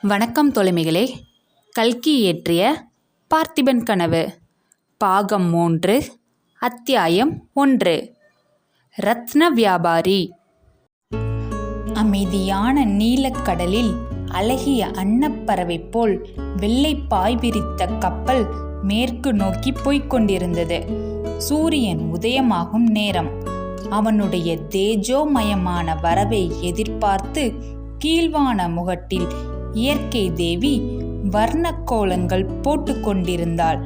வணக்கம் தொலைமைகளே. கல்கி இயற்றிய பார்த்திபன் கனவு. பாகம் மூன்று அத்தியாயம் ஒன்று. ரத்ன வியாபாரி. அமைதியான நீலக்கடலில் அழகிய அன்னப்பறவை போல் வெள்ளை பாய் விரித்த கப்பல் மேற்கு நோக்கி போய்க் கொண்டிருந்தது. சூரியன் உதயமாகும் நேரம். அவனுடைய தேஜோமயமான வரவை எதிர்பார்த்து கீழ்வான முகட்டில் இயற்கை தேவி வர்ணக்கோலங்கள் போட்டு கொண்டிருந்தாள்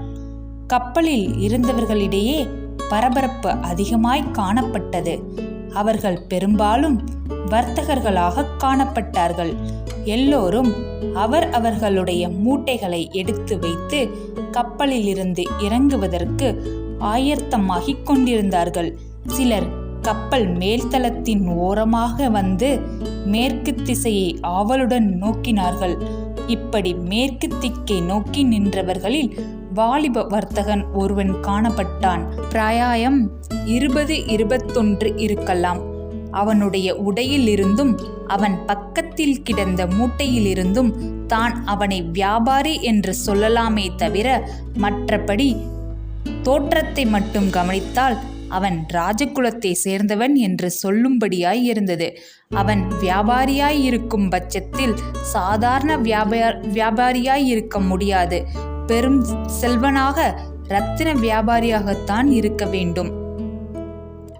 கப்பலில் இருந்தவர்களிடையே பரபரப்பு அதிகமாய் காணப்பட்டது. அவர்கள் பெரும்பாலும் வர்த்தகர்களாக காணப்பட்டார்கள். எல்லோரும் அவர் அவர்களுடைய மூட்டைகளை எடுத்து வைத்து கப்பலிலிருந்து இறங்குவதற்கு ஆயத்தமாகிக் கொண்டிருந்தார்கள். சிலர் கப்பல் மேல்தளத்தின் ஓரமாக வந்து மேற்கு திசையை ஆவலுடன் நோக்கினார்கள். இப்படி மேற்கு திக்கை நோக்கி நின்றவர்களில் வாலிப வர்த்தகன் ஒருவன் காணப்பட்டான். பிராயாயம் இருபது இருபத்தொன்று இருக்கலாம். அவனுடைய உடையிலிருந்தும் அவன் பக்கத்தில் கிடந்த மூட்டையிலிருந்தும் தான் அவனை வியாபாரி என்று சொல்லலாமே தவிர மற்றபடி தோற்றத்தை மட்டும் கவனித்தால் அவன் ராஜகுலத்தை சேர்ந்தவன் என்று சொல்லும்படியாய் இருந்தது. அவன் வியாபாரியாய் இருக்கும் பட்சத்தில் சாதாரண வியாபார வியாபாரியாய் இருக்க முடியாது. பெரும் செல்வனாக ரத்தின வியாபாரியாகத்தான் இருக்க வேண்டும்.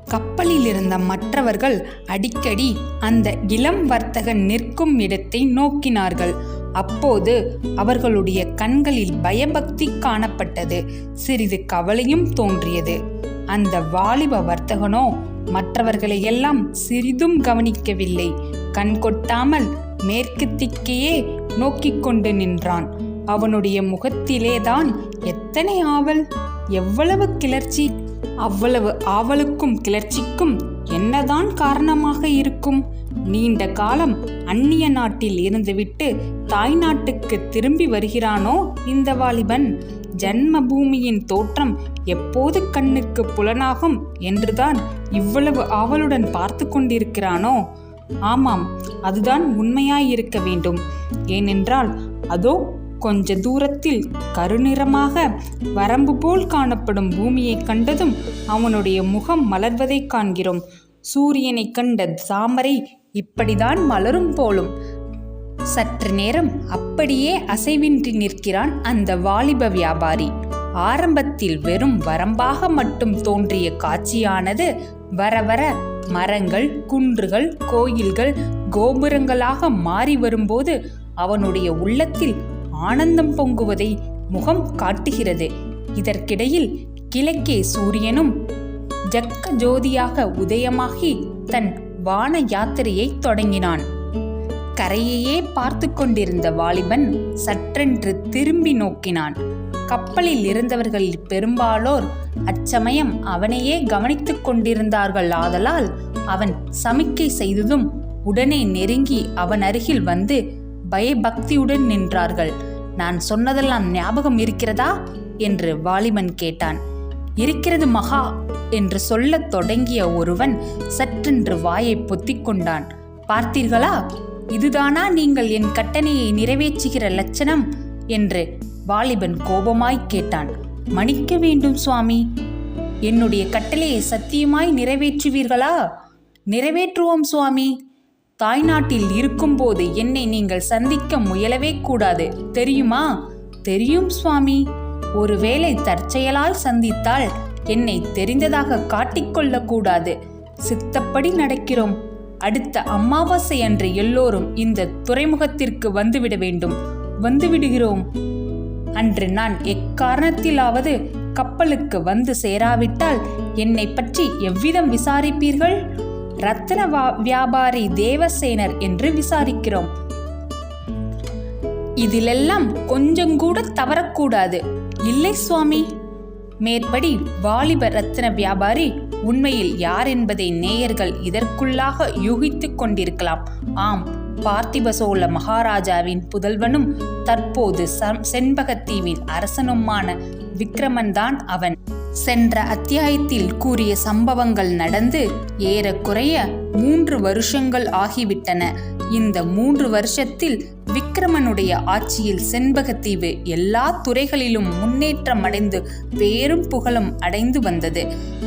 கப்பலில் இருந்த மற்றவர்கள் அடிக்கடி அந்த இளம் வர்த்தகன் நிற்கும் இடத்தை நோக்கினார்கள். அப்போது அவர்களுடைய கண்களில் பயபக்தி காணப்பட்டது. சிறிது கவலையும் தோன்றியது. அந்த வாலிப வர்த்தகனோ மற்றவர்களை எல்லாம் சிறிதும் கவனிக்கவில்லை. கண் கொட்டாமல் மேற்கு திக்கையே நோக்கிக் கொண்டு நின்றான். அவனுடைய முகத்திலேதான் எத்தனை ஆவல்? எவ்வளவு கிளர்ச்சி? அவ்வளவு ஆவலுக்கும் கிளர்ச்சிக்கும் என்னதான் காரணமாக இருக்கும்? நீண்ட காலம் அந்நிய நாட்டில் இருந்துவிட்டு தாய் நாட்டுக்கு திரும்பி வருகிறானோ இந்த வாலிபன்? ஜன்ம பூமியின் தோற்றம் எப்போது கண்ணுக்கு புலனாகும் என்றுதான் இவ்வளவு ஆவலுடன் பார்த்து கொண்டிருக்கிறானோ? ஆமாம் அதுதான் உண்மையாயிருக்க வேண்டும். ஏனென்றால் அதோ கொஞ்ச தூரத்தில் கருநிறமாக வரம்பு போல் காணப்படும் பூமியை கண்டதும் அவனுடைய முகம் மலர்வதைக் காண்கிறோம். சூரியனை கண்ட தாமரை இப்படிதான் மலரும் போலும். சற்று நேரம் அப்படியே அசைவின்றி நிற்கிறான் அந்த வாலிப வியாபாரி. ஆரம்பத்தில் வெறும் வரம்பாக மட்டும் தோன்றிய காட்சியானது வர வர மரங்கள் குன்றுகள் கோயில்கள் கோபுரங்களாக மாறி வரும்போது அவனுடைய உள்ளத்தில் ஆனந்தம் பொங்குவதை முகம் காட்டுகிறது. இதற்கிடையில் கிழக்கே சூரியனும் ஜக்க ஜோதியாக உதயமாகி தன் வான யாத்திரையை தொடங்கினான். கரையையே பார்த்து கொண்டிருந்த வாலிபன் சற்றென்று திரும்பி நோக்கினான். கப்பலில் இருந்தவர்களில் பெரும்பாலோர் அச்சமயம் அவனையே கவனித்துக் கொண்டிருந்தார்கள். ஆதலால் அவன் சமிக்கை செய்ததும் உடனே நெருங்கி அவன் அருகில் வந்து பயபக்தியுடன் நின்றார்கள். நான் சொன்னதெல்லாம் ஞாபகம் இருக்கிறதா? என்று வாலிபன் கேட்டான். இருக்கிறது மகா என்று சொல்லத் தொடங்கிய ஒருவன் சற்றென்று வாயை பொத்திக் கொண்டான். பார்த்தீர்களா? இதுதானா நீங்கள் என் கட்டணையை நிறைவேற்றுகிற லட்சணம்? என்று வாலிபன் கோபமாய் கேட்டான். மன்னிக்க வேண்டும் சுவாமி. என்னுடைய கட்டளையை சத்தியமாய் நிறைவேற்றுவீர்களா? நிறைவேற்றுவோம் சுவாமி. தாய்நாட்டில் இருக்கும்போது என்னை நீங்கள் சந்திக்க முயலவே கூடாது. தெரியுமா? தெரியும் சுவாமி. ஒருவேளை தற்செயலால் சந்தித்தால் என்னை தெரிந்ததாக காட்டிக்கொள்ளக்கூடாது சித்தப்படி நடக்கிறோம். அடுத்த அமாவாசை அன்று எல்லோரும் இந்த துறைமுகத்திற்கு வந்துவிட வேண்டும். வந்துவிடுகிறோம். அன்று நான் எக்காரணத்திலாவது கப்பலுக்கு வந்து சேராவிட்டால் என்னை பற்றி எவ்விதம் விசாரிப்பீர்கள்? ரத்தன வியாபாரி தேவசேனர் என்று விசாரிக்கிறோம். இதிலெல்லாம் கொஞ்சம் கூட தவறக்கூடாது. இல்லை சுவாமி. மேற்படி வாலிப ரத்தின வியாபாரி உண்மையில் யார் என்பதை நேயர்கள் இதற்குள்ளாக யூகித்துக் கொண்டிருக்கலாம். ஆம் பார்த்திப சோழ மகாராஜாவின் புதல்வனும் தற்போது செண்பகத்தீவின் அரசனுமான விக்ரமன்தான் அவன். சென்ற அத்தியாயத்தில் கூறிய சம்பவங்கள் நடந்து ஏறக்குறைய மூன்று வருஷங்கள் ஆகிவிட்டன. இந்த மூன்று வருஷத்தில் விக்ரமனுடைய ஆட்சியில் செண்பகத்தீவு எல்லா துறைகளிலும் முன்னேற்றம் அடைந்து பேரும் புகழும் அடைந்து வந்தது.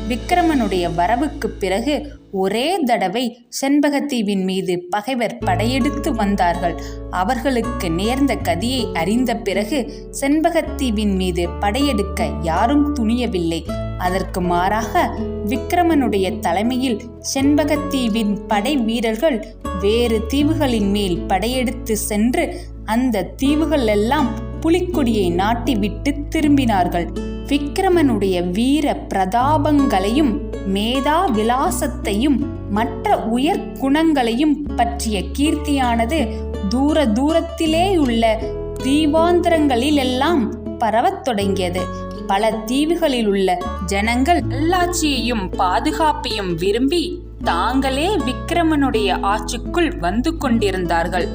விக்ரமனுடைய வரவுக்கு பிறகு ஒரே தடவை செண்பகத்தீவின் மீது பகைவர் படையெடுத்து வந்தார்கள். அவர்களுக்கு நேர்ந்த கதியை அறிந்த பிறகு செண்பகத்தீவின் மீது படையெடுக்க யாரும் துணியவில்லை. அதற்கு மாறாக விக்ரமனுடைய தலைமையில் செண்பகத்தீவின் படை வீரர்கள் வேறு தீவுகளின் மேல் படையெடுத்து சென்று அந்த தீவுகள் எல்லாம் புலிக்கொடியை நாட்டிவிட்டு திரும்பினார்கள். விக்ரமனுடைய வீர பிரதாபங்களையும் மேதா விலாசத்தையும் மற்ற உயர் குணங்களையும் பற்றிய கீர்த்தியானது தூர தூரத்திலே உள்ள தீவாந்திரங்களிலெல்லாம் பரவத் தொடங்கியது. பல தீவுகளில் உள்ள ஜனங்கள் நல்லாட்சியையும் பாதுகாப்பையும் விரும்பி தாங்களே விக்ரமனுடைய ஆட்சிக்குள் வந்து கொண்டிருந்தார்கள்.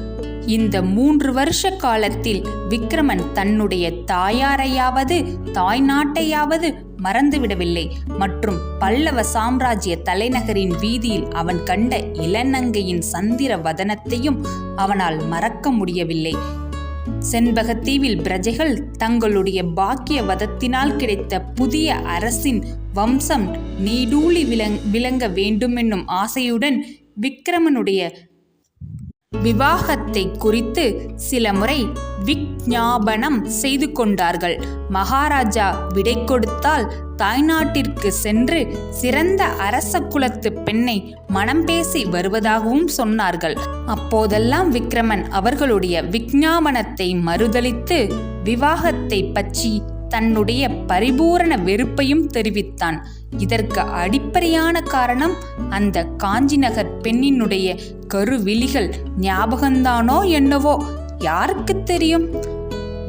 இந்த மூன்று வருஷ காலத்தில் விக்ரமன் தன்னுடைய தாயாரையாவது தாய் நாட்டையாவது மறந்துவிடவில்லை. மற்றும் பல்லவ சாம்ராஜ்ய தலைநகரின் வீதியில் அவன் கண்ட இளநங்கையின் சந்திர வதனத்தையும் அவனால் மறக்க முடியவில்லை. செண்பகத்தீவில் பிரஜைகள் தங்களுடைய பாக்கிய வதத்தினால் கிடைத்த புதிய அரசின் வம்சம் நீடூழி விளங் விளங்க வேண்டுமென்னும் ஆசையுடன் விக்ரமனுடைய விவாகத்தை குறித்து சில முறை விஞ்ஞாபனம் செய்து கொண்டார்கள். மகாராஜா விடை கொடுத்தால் தாய்நாட்டிற்கு சென்று சிறந்த அரச குலத்து பெண்ணை மனம் பேசி வருவதாகவும் சொன்னார்கள். அப்போதெல்லாம் விக்ரமன் அவர்களுடைய விஞ்ஞாபனத்தை மறுதளித்து விவாகத்தை பற்றி தன்னுடைய பரிபூரண வெறுப்பையும் தெரிவித்தான். இதற்கு அடிப்படையான காரணம் அந்த காஞ்சி நகர் பெண்ணினுடைய கருவிழிகள் ஞாபகம்தானோ என்னவோ? யாருக்கு தெரியும்?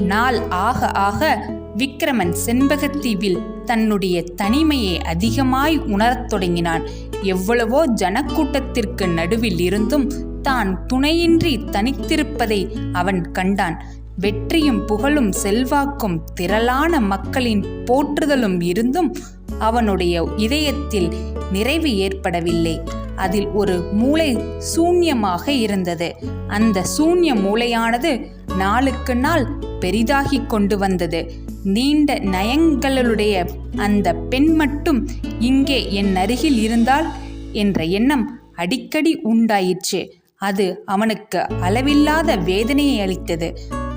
நாள் ஆக ஆக விக்ரமன் செண்பகத்தீவில் தன்னுடைய தனிமையை அதிகமாய் உணரத் தொடங்கினான். எவ்வளவோ ஜனக்கூட்டத்திற்கு நடுவில் இருந்தும் தான் துணையின்றி தனித்திருப்பதை அவன் கண்டான். வெற்றியும் புகழும் செல்வாக்கும் திரளான மக்களின் போற்றுதலும் இருந்தும் அவனுடைய இதயத்தில் நிறைவு ஏற்படவில்லை. அதில் ஒரு மூளை சூன்யமாக இருந்தது. அந்த சூன்ய மூளையானது நாளுக்கு நாள் பெரிதாகிக் கொண்டு வந்தது. நீண்ட நயங்களுடைய அந்த பெண் மட்டும் இங்கே என் அருகில் இருந்தால் என்ற எண்ணம் அடிக்கடி உண்டாயிற்று. அது அவனுக்கு அளவில்லாத வேதனையை அளித்தது.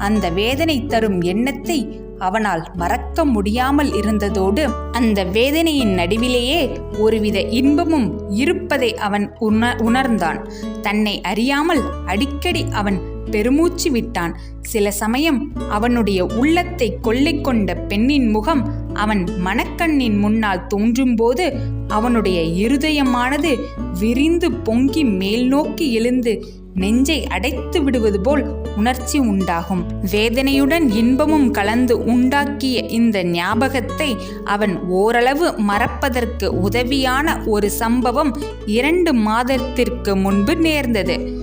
அந்த வேதனை தரும் எண்ணத்தை அவனால் மறக்க முடியாமல் இருந்ததோடு அந்த வேதனையின் நடுவிலேயே ஒருவித இன்பமும் இருப்பதை அவன் உண உணர்ந்தான். தன்னை அறியாமல் அடிக்கடி அவன் பெருமூச்சு விட்டான். சில சமயம் அவனுடைய உள்ளத்தை கொள்ளை கொண்ட பெண்ணின் முகம் அவன் மனக்கண்ணின் முன்னால் தோன்றும்போது அவனுடைய இருதயமானது விரிந்து பொங்கி மேல் நோக்கி எழுந்து நெஞ்சை அடைத்து விடுவது போல் உணர்ச்சி உண்டாகும். வேதனையுடன் இன்பமும் கலந்து உண்டாக்கிய இந்த ஞாபகத்தை அவன் ஓரளவு மறப்பதற்கு உதவியான ஒரு சம்பவம் இரண்டு மாதத்திற்கு முன்பு நேர்ந்தது.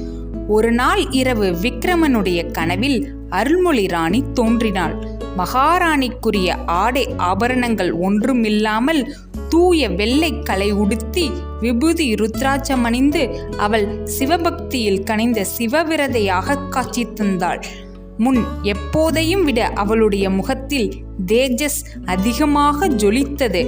ஒரு நாள் இரவு விக்ரமனுடைய கனவில் அருள்மொழி ராணி தோன்றினாள். மகாராணிக்குரிய ஆடை ஆபரணங்கள் ஒன்றுமில்லாமல் தூய வெள்ளை கலை உடுத்தி விபூதி ருத்ராட்சம் அணிந்து அவள் சிவபக்தியில் கனிந்த சிவவிரதையாக காட்சி தந்தாள் முன் எப்போதையும் விட அவளுடைய முகத்தில் தேஜஸ் அதிகமாக ஜொலித்தது.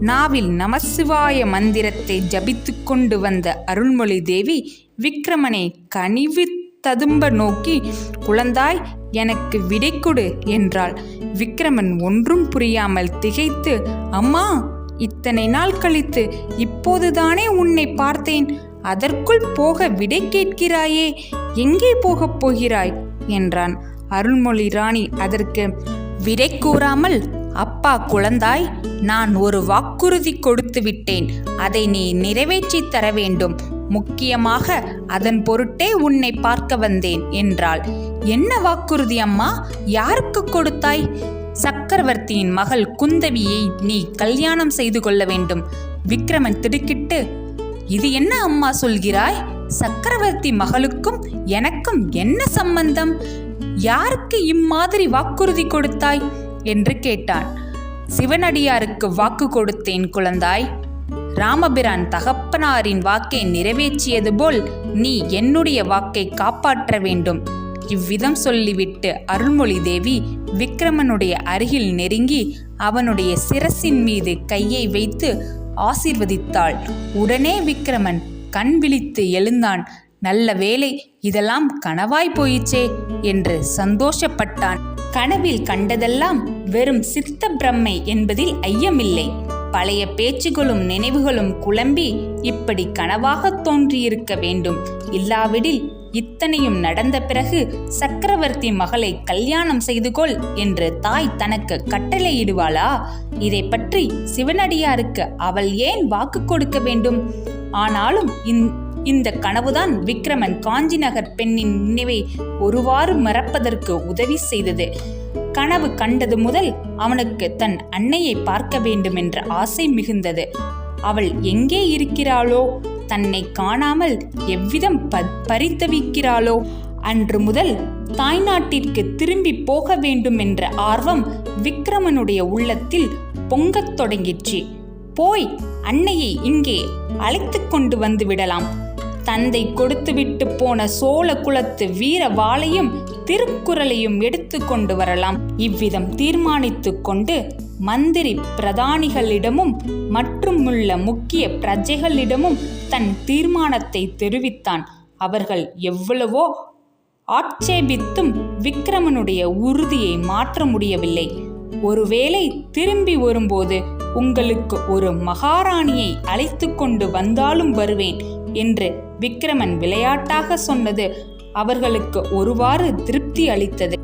நாவில் நமசிவாய மந்திரத்தை ஜபித்து கொண்டு வந்த அருள்மொழி தேவி விக்ரமனை கனிவு ததும்ப நோக்கி குழந்தாய் எனக்கு விடை கொடு என்றாள். விக்ரமன் ஒன்றும் புரியாமல் திகைத்து அம்மா இத்தனை நாள் கழித்து இப்போதுதானே உன்னை பார்த்தேன். அதற்குள் போக விடை கேட்கிறாயே எங்கே போகப் போகிறாய்? என்றான். அருள்மொழி ராணி அதற்கு விடை கூறாமல் அப்பா குழந்தாய் நான் ஒரு வாக்குறுதி கொடுத்து விட்டேன். அதை நீ நிறைவேற்றி தர வேண்டும். முக்கியமாக அதன் பொருட்டே உன்னை பார்க்க வந்தேன் என்றாள். என்ன வாக்குறுதி அம்மா? யாருக்கு கொடுத்தாய்? சக்கரவர்த்தியின் மகள் குந்தவியை நீ கல்யாணம் செய்து கொள்ள வேண்டும். விக்ரமன் திடுக்கிட்டு இது என்ன அம்மா சொல்கிறாய்? சக்கரவர்த்தி மகளுக்கும் எனக்கும் என்ன சம்பந்தம்? யாருக்கு இம்மாதிரி வாக்குறுதி கொடுத்தாய்? என்று கேட்டான். சிவனடியாருக்கு வாக்கு கொடுத்தேன் குழந்தாய். ராமபிரான் தகப்பனாரின் வாக்கை நிறைவேற்றியது போல் நீ என்னுடைய வாக்கை காப்பாற்ற வேண்டும். இவ்விதம் சொல்லிவிட்டு அருள்மொழி தேவி விக்ரமனுடைய அருகில் நெருங்கி அவனுடைய சிரசின் மீது கையை வைத்து ஆசீர்வதித்தாள். உடனே விக்ரமன் கண் விழித்து எழுந்தான். நல்ல வேளை இதெல்லாம் கனவாய் போயிச்சே என்று சந்தோஷப்பட்டான். கனவில் கண்டதெல்லாம் வெறும் சித்த பிரம்மை என்பதில் ஐயமில்லை. பழைய பேச்சுகளும் நினைவுகளும் குழம்பி இப்படி கனவாக தோன்றியிருக்க வேண்டும். இல்லாவிடில் இத்தனையும் நடந்த பிறகு சக்கரவர்த்தி மகளை கல்யாணம் செய்து கொள் என்று தாய் தனக்கு கட்டளையிடுவாளா? இதை பற்றி சிவனடியாருக்கு அவள் ஏன் வாக்கு கொடுக்க வேண்டும்? ஆனாலும் இந்த கனவுதான் விக்ரமன் காஞ்சி நகர் பெண்ணின் நினைவை ஒருவாறு மறப்பதற்கு உதவி செய்தது. கனவு கண்டது முதல் அவனுக்கு தன் அன்னையை பார்க்க வேண்டும் என்ற ஆசை மிகுந்தது. அவள் எங்கே இருக்கிறாளோ தன்னை காணாமல் எவ்விதம் பரித்தவிக்கிறாளோ? அன்று முதல் தாய்நாட்டிற்கு திரும்பி போக வேண்டும் என்ற ஆர்வம் விக்ரமனுடைய உள்ளத்தில் பொங்கத் தொடங்கிற்று. போய் அன்னையை இங்கே அழைத்து கொண்டு வந்து விடலாம். தந்தை கொடுத்துவிட்டு போன சோழ குலத்து வீர வாளையும் திருக்குறளையும் எடுத்து கொண்டு வரலாம். இவ்விதம் தீர்மானித்து கொண்டு மந்திரி பிரதானிகளிடமும் மற்றும் உள்ள முக்கிய பிரஜைகளிடமும் தன் தீர்மானத்தை தெரிவித்தான். அவர்கள் எவ்வளவோ ஆட்சேபித்தும் விக்ரமனுடைய உறுதியை மாற்ற முடியவில்லை. ஒருவேளை திரும்பி வரும்போது உங்களுக்கு ஒரு மகாராணியை அழைத்து கொண்டு வந்தாலும் வருவேன் என்று விக்ரமன் விளையாட்டாக சொன்னது அவர்களுக்கு ஒருவாறு திருப்தி அளித்தது.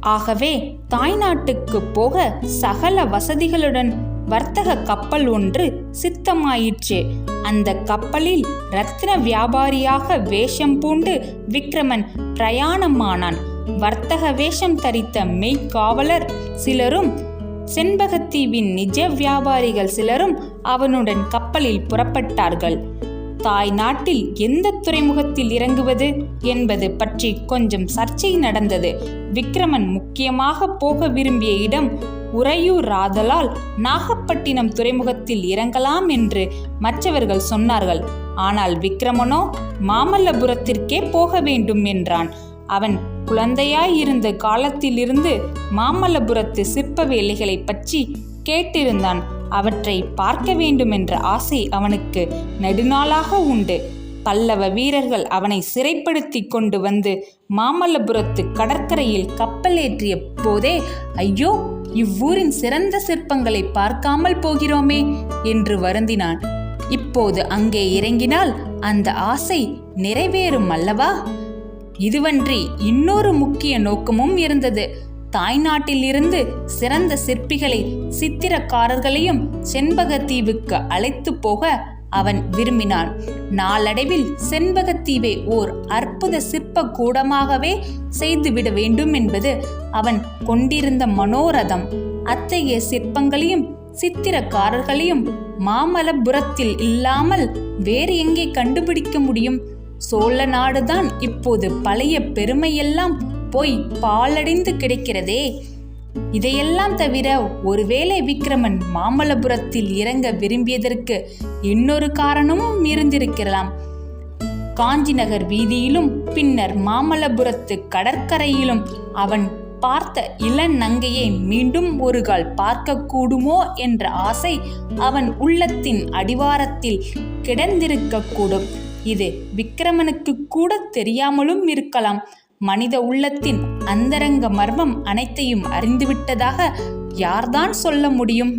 ஆகவே தாய்நாட்டுக்கு போக சகல வசதிகளுடன் வர்த்தக கப்பல் ஒன்று சித்தமாயிற்று. அந்த கப்பலில் ரத்ன வியாபாரியாக வேஷம் பூண்டு விக்ரமன் பிரயாணமானான். வர்த்தக வேஷம் தரித்த மெய்க்காவலர் சிலரும் செண்பகத்தீவின் நிஜ வியாபாரிகள் சிலரும் அவனுடன் கப்பலில் புறப்பட்டார்கள். தாய் நாட்டில் எந்த துறைமுகத்தில் இறங்குவது என்பது பற்றி கொஞ்சம் சர்ச்சை நடந்தது. விக்ரமன் முக்கியமாக போக விரும்பிய இடம் உறையூர் ராதலால் நாகப்பட்டினம் துறைமுகத்தில் இறங்கலாம் என்று மற்றவர்கள் சொன்னார்கள். ஆனால் விக்ரமனோ மாமல்லபுரத்திற்கே போக வேண்டும் என்றான். அவன் குழந்தையாயிருந்த காலத்திலிருந்து மாமல்லபுரத்து சிற்ப வேலைகளை பற்றி கேட்டிருந்தான். அவற்றை பார்க்க வேண்டுமென்ற ஆசை அவனுக்கு நெடுநாளாக உண்டு. பல்லவ வீரர்கள் அவனை சிறைப்படுத்தி கொண்டு வந்து மாமல்லபுரத்து கடற்கரையில் கப்பல் ஏற்றிய போதே ஐயோ இவ்வூரின் சிறந்த சிற்பங்களை பார்க்காமல் போகிறோமே என்று வருந்தினான். இப்போது அங்கே இறங்கினால் அந்த ஆசை நிறைவேறும் அல்லவா? இதுவன்றி இன்னொரு முக்கிய நோக்கமும் இருந்தது. தாய்நாட்டிலிருந்து சிறந்த சிற்பிகளை சித்திரக்காரர்களையும் செண்பகத்தீவுக்கு அழைத்து போக அவன் விரும்பினான். நாளடைவில் செண்பகத்தீவை ஓர் அற்புத சிற்ப கூடமாகவே செய்துவிட வேண்டும் என்பது அவன் கொண்டிருந்த மனோரதம். அத்தகைய சிற்பங்களையும் சித்திரக்காரர்களையும் மாமல்லபுரத்தில் இல்லாமல் வேறு எங்கே கண்டுபிடிக்க முடியும்? சோழ நாடுதான் இப்போது பழைய பெருமையெல்லாம் போய் பாலடைந்து கிடைக்கிறதே. இதையெல்லாம் தவிர ஒருவேளை விக்ரமன் மாமல்லபுரத்தில் இறங்க விரும்பியதற்கு இன்னொரு காரணமும் இருந்திருக்கலாம். காஞ்சி நகர் வீதியிலும் பின்னர் மாமல்லபுரத்து கடற்கரையிலும் அவன் பார்த்த இளநங்கையை மீண்டும் ஒரு கால் பார்க்க கூடுமோ என்ற ஆசை அவன் உள்ளத்தின் அடிவாரத்தில் கிடந்திருக்கக்கூடும். இது விக்ரமனுக்கு கூட தெரியாமலும் இருக்கலாம். மனித உள்ளத்தின் அந்தரங்க மர்மம் அனைத்தையும் அறிந்துவிட்டதாக யார்தான் சொல்ல முடியும்?